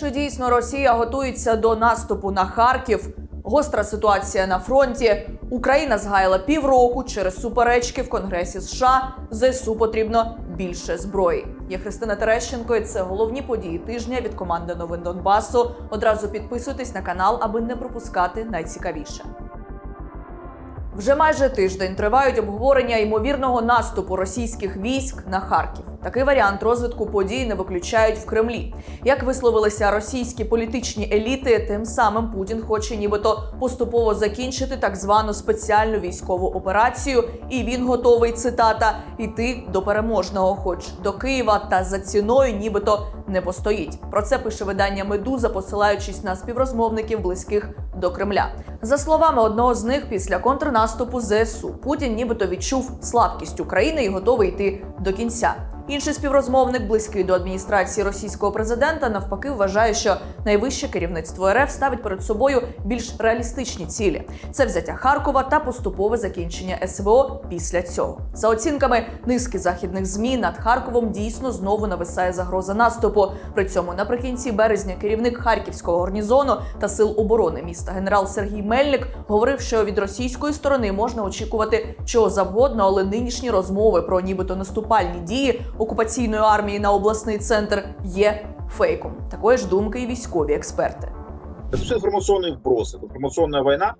Чи дійсно Росія готується до наступу на Харків? Гостра ситуація на фронті. Україна згаяла півроку через суперечки в Конгресі США. ЗСУ потрібно більше зброї. Я Христина Терещенко. і Це головні події тижня від команди новин Донбасу. Одразу підписуйтесь на канал, аби не пропускати найцікавіше. Вже майже тиждень тривають обговорення ймовірного наступу російських військ на Харків. Такий варіант розвитку подій не виключають в Кремлі. Як висловилися російські політичні еліти, тим самим Путін хоче нібито поступово закінчити так звану спеціальну військову операцію, і він готовий цитата йти до переможного, хоч до Києва та за ціною, нібито не постоїть. Про це пише видання Медуза, посилаючись на співрозмовників близьких до Кремля. За словами одного з них, після контрнаступу ЗСУ Путін нібито відчув слабкість України і готовий йти до кінця. Інший співрозмовник, близький до адміністрації російського президента, навпаки, вважає, що найвище керівництво РФ ставить перед собою більш реалістичні цілі: це взяття Харкова та поступове закінчення СВО після цього. За оцінками низки західних змі над Харковом дійсно знову нависає загроза наступу. При цьому наприкінці березня керівник харківського гарнізону та сил оборони міста генерал Сергій Мельник говорив, що від російської сторони можна очікувати чого завгодно, але нинішні розмови про нібито наступальні дії окупаційної армії на обласний центр є фейком. Такої ж думки і військові експерти. Это все информационные вбросы, это информационная война,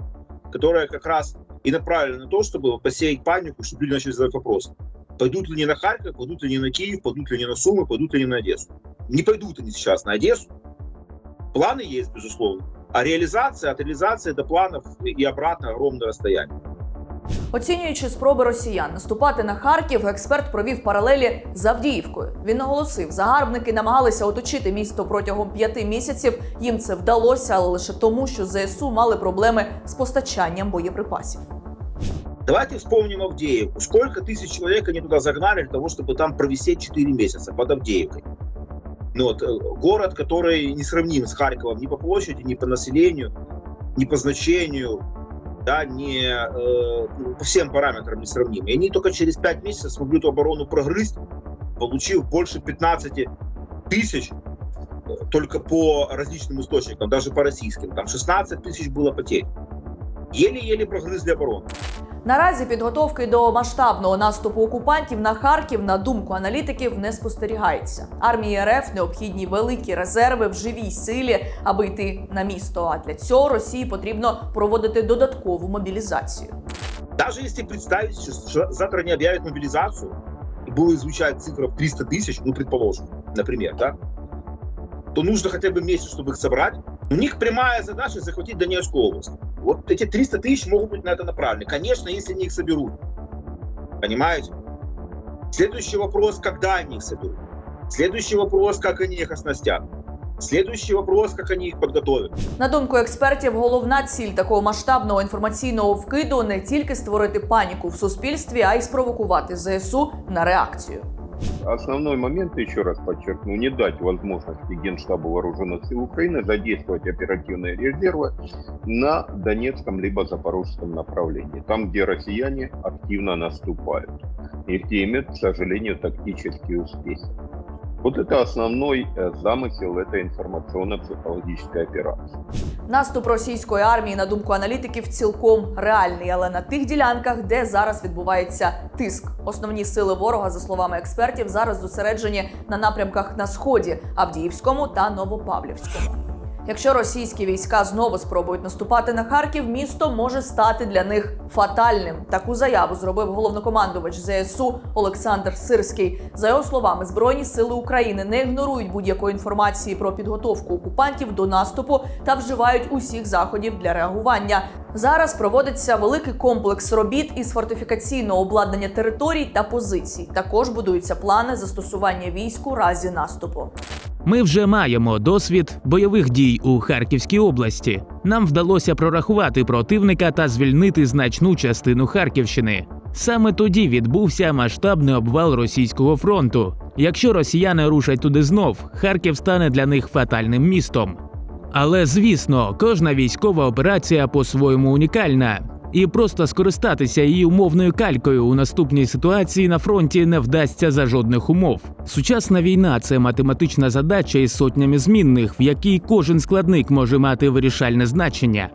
которая как раз и направлена на то, чтобы посеять панику, чтобы люди начали задавать вопрос. Пойдут ли они на Харьков, пойдут ли они на Киев, пойдут ли они на Сумы, пойдут ли они на Одессу. Не пойдут они сейчас на Одессу. Планы есть, безусловно. А реализация, от реализации до планов и обратно огромное расстояние. Оцінюючи спроби росіян наступати на Харків, експерт провів паралелі з Авдіївкою. Він наголосив, загарбники намагалися оточити місто протягом п'яти місяців. Їм це вдалося, але лише тому, що ЗСУ мали проблеми з постачанням боєприпасів. Давайте вспомним Авдеевку. Сколько тысяч человек они туда загнали для того, чтобы там провисеть 4 месяца под Авдеевкой? Ну вот, э, город, который не сравним с Харьковом ни по площади, ни по населению, ни по значению, да, не, э, ну, по всем параметрам не сравним. И они только через 5 месяцев смогли эту оборону прогрызть, получив больше 15 тысяч э, только по различным источникам, даже по российским. Там 16 тысяч было потерь. Еле-еле прогрызли оборону. Наразі підготовки до масштабного наступу окупантів на Харків, на думку аналітиків, не спостерігається. Армії РФ необхідні великі резерви в живій силі, аби йти на місто. А для цього Росії потрібно проводити додаткову мобілізацію. Даже если представить, что завтра не объявят мобилизацию, и будет звучать цифра в 300 тысяч, ну, предположим, например, да, то нужно хотя бы месяц, чтобы их собрать. У них прямая задача захватить Донецкую область. Вот эти 300 тысяч могут быть на это направлены. Конечно, если они их соберут. Понимаете? Следующий вопрос, когда они их соберут. Следующий вопрос, как они их оснастят. Следующий вопрос, как они их подготовят. На думку експертів, головна ціль такого масштабного інформаційного вкиду не тільки створити паніку в суспільстві, а й спровокувати ЗСУ на реакцію. Основной момент, еще раз подчеркну, не дать возможности Генштабу Вооруженных сил Украины задействовать оперативные резервы на Донецком либо Запорожском направлении, там, где россияне активно наступают и где имеют, к сожалению, тактические успехи. Вот это основной э, замысел этой информационно-психологической операции. Наступ російської армії, на думку аналітиків, цілком реальний, але на тих ділянках, де зараз відбувається тиск. Основні сили ворога, за словами експертів, зараз зосереджені на напрямках на сході Авдіївському та Новопавлівському. Якщо російські війська знову спробують наступати на Харків, місто може стати для них фатальним. Таку заяву зробив головнокомандувач ЗСУ Олександр Сирський. За його словами, збройні сили України не ігнорують будь-якої інформації про підготовку окупантів до наступу та вживають усіх заходів для реагування. Зараз проводиться великий комплекс робіт із фортифікаційного обладнання територій та позицій. Також будуються плани застосування військ у разі наступу. Ми вже маємо досвід бойових дій у Харківській області. Нам вдалося прорахувати противника та звільнити значну частину Харківщини. Саме тоді відбувся масштабний обвал російського фронту. Якщо росіяни рушать туди знов, Харків стане для них фатальним містом. Але звісно, кожна військова операція по-своєму унікальна. І просто скористатися її умовною калькою у наступній ситуації на фронті не вдасться за жодних умов. Сучасна війна це математична задача із сотнями змінних, в якій кожен складник може мати вирішальне значення.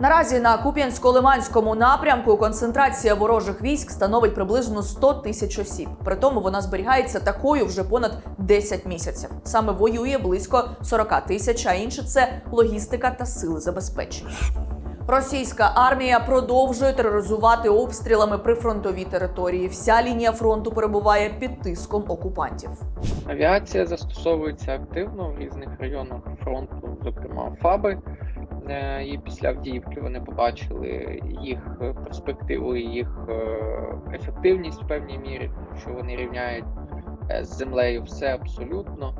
Наразі на Куп'янсько-Лиманському напрямку концентрація ворожих військ становить приблизно 100 тисяч осіб. При тому вона зберігається такою вже понад 10 місяців. Саме воює близько 40 тисяч, а інше це логістика та сили забезпечення. Російська армія продовжує тероризувати обстрілами прифронтові території. Вся лінія фронту перебуває під тиском окупантів. Авіація застосовується активно в різних районах фронту, зокрема ФАБи. Е, І після Авдіївки вони побачили їх перспективу їх е, ефективність в певній мірі, що вони рівняють е, з землею все абсолютно.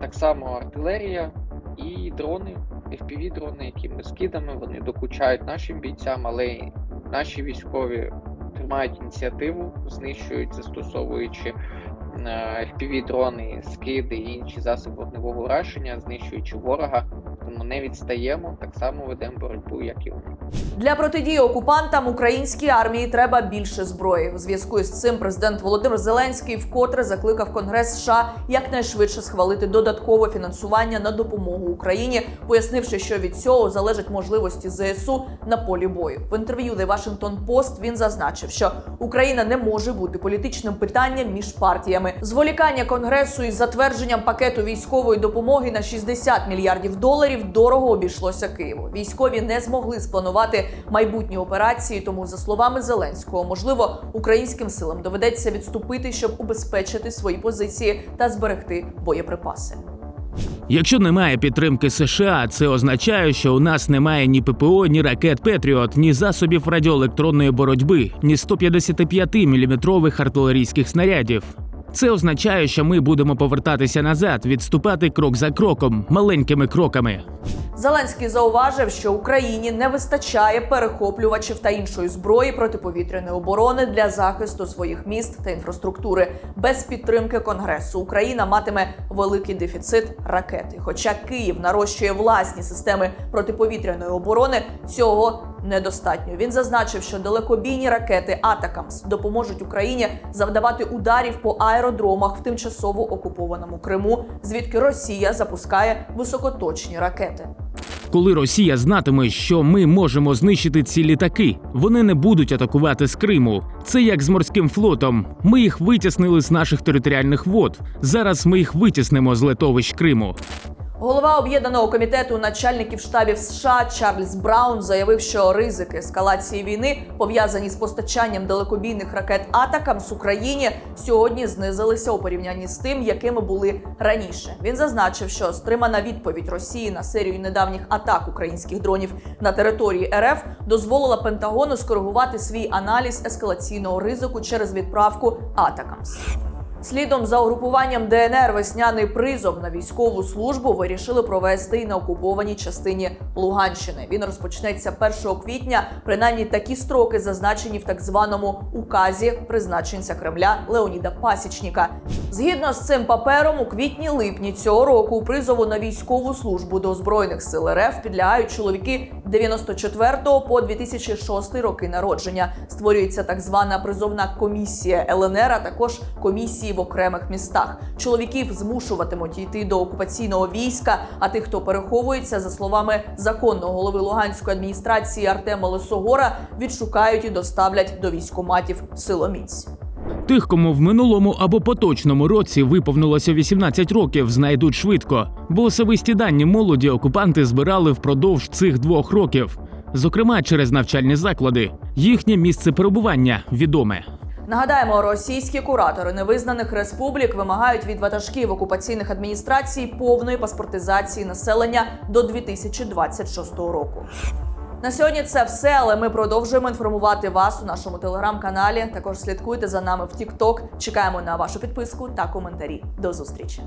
Так само артилерія і дрони, FPV-дрони, які ми скидами, вони докучають нашим бійцям, але наші військові тримають ініціативу, знищують, застосовуючи е, FPV-дрони, скиди і інші засоби вогневого ураження, знищуючи ворога. Тому не відстаємо, так само ведемо боротьбу, як і вони. Для протидії окупантам українській армії треба більше зброї. У зв'язку із цим президент Володимир Зеленський вкотре закликав Конгрес США якнайшвидше схвалити додаткове фінансування на допомогу Україні, пояснивши, що від цього залежать можливості ЗСУ на полі бою. В інтерв'ю The Washington Post він зазначив, що Україна не може бути політичним питанням між партіями. Зволікання конгресу із затвердженням пакету військової допомоги на 60 мільярдів доларів дорого обійшлося Києву. Військові не змогли спланувати майбутні операції. Тому, за словами Зеленського, можливо, українським силам доведеться відступити, щоб убезпечити свої позиції та зберегти боєприпаси. Якщо немає підтримки США, це означає, що у нас немає ні ППО, ні ракет Петріот, ні засобів радіоелектронної боротьби, ні 155-мм артилерійських снарядів. Це означає, що ми будемо повертатися назад, відступати крок за кроком, маленькими кроками. Зеленський зауважив, що Україні не вистачає перехоплювачів та іншої зброї протиповітряної оборони для захисту своїх міст та інфраструктури. Без підтримки конгресу Україна матиме великий дефіцит ракети. Хоча Київ нарощує власні системи протиповітряної оборони, цього недостатньо. Він зазначив, що далекобійні ракети Атакамс допоможуть Україні завдавати ударів по аеродромах в тимчасово окупованому Криму, звідки Росія запускає високоточні ракети. Коли Росія знатиме, що ми можемо знищити ці літаки, вони не будуть атакувати з Криму. Це як з морським флотом. Ми їх витіснили з наших територіальних вод. Зараз ми їх витіснимо з литовищ Криму. Голова об'єднаного комітету начальників штабів США Чарльз Браун заявив, що ризики ескалації війни пов'язані з постачанням далекобійних ракет атакам з Україні сьогодні знизилися у порівнянні з тим, якими були раніше. Він зазначив, що стримана відповідь Росії на серію недавніх атак українських дронів на території РФ дозволила Пентагону скоригувати свій аналіз ескалаційного ризику через відправку атакамс. Слідом за угрупуванням ДНР весняний призов на військову службу вирішили провести і на окупованій частині Луганщини. Він розпочнеться 1 квітня. Принаймні такі строки зазначені в так званому указі призначенця Кремля Леоніда Пасічніка. Згідно з цим папером, у квітні-липні цього року призову на військову службу до збройних сил РФ підлягають чоловіки 94 по 2006 роки народження. Створюється так звана призовна комісія ЛНР, а також комісії в окремих містах. Чоловіків змушуватимуть йти до окупаційного війська. А тих, хто переховується, за словами законного голови Луганської адміністрації Артема Лисогора, відшукають і доставлять до військоматів силоміць. Тих, кому в минулому або поточному році виповнилося 18 років, знайдуть швидко, бо особисті дані молоді окупанти збирали впродовж цих двох років, зокрема через навчальні заклади. Їхнє місце перебування відоме. Нагадаємо, російські куратори невизнаних республік вимагають від ватажків окупаційних адміністрацій повної паспортизації населення до 2026 року. На сьогодні це все, але ми продовжуємо інформувати вас у нашому телеграм-каналі. Також слідкуйте за нами в TikTok. Чекаємо на вашу підписку та коментарі. До зустрічі.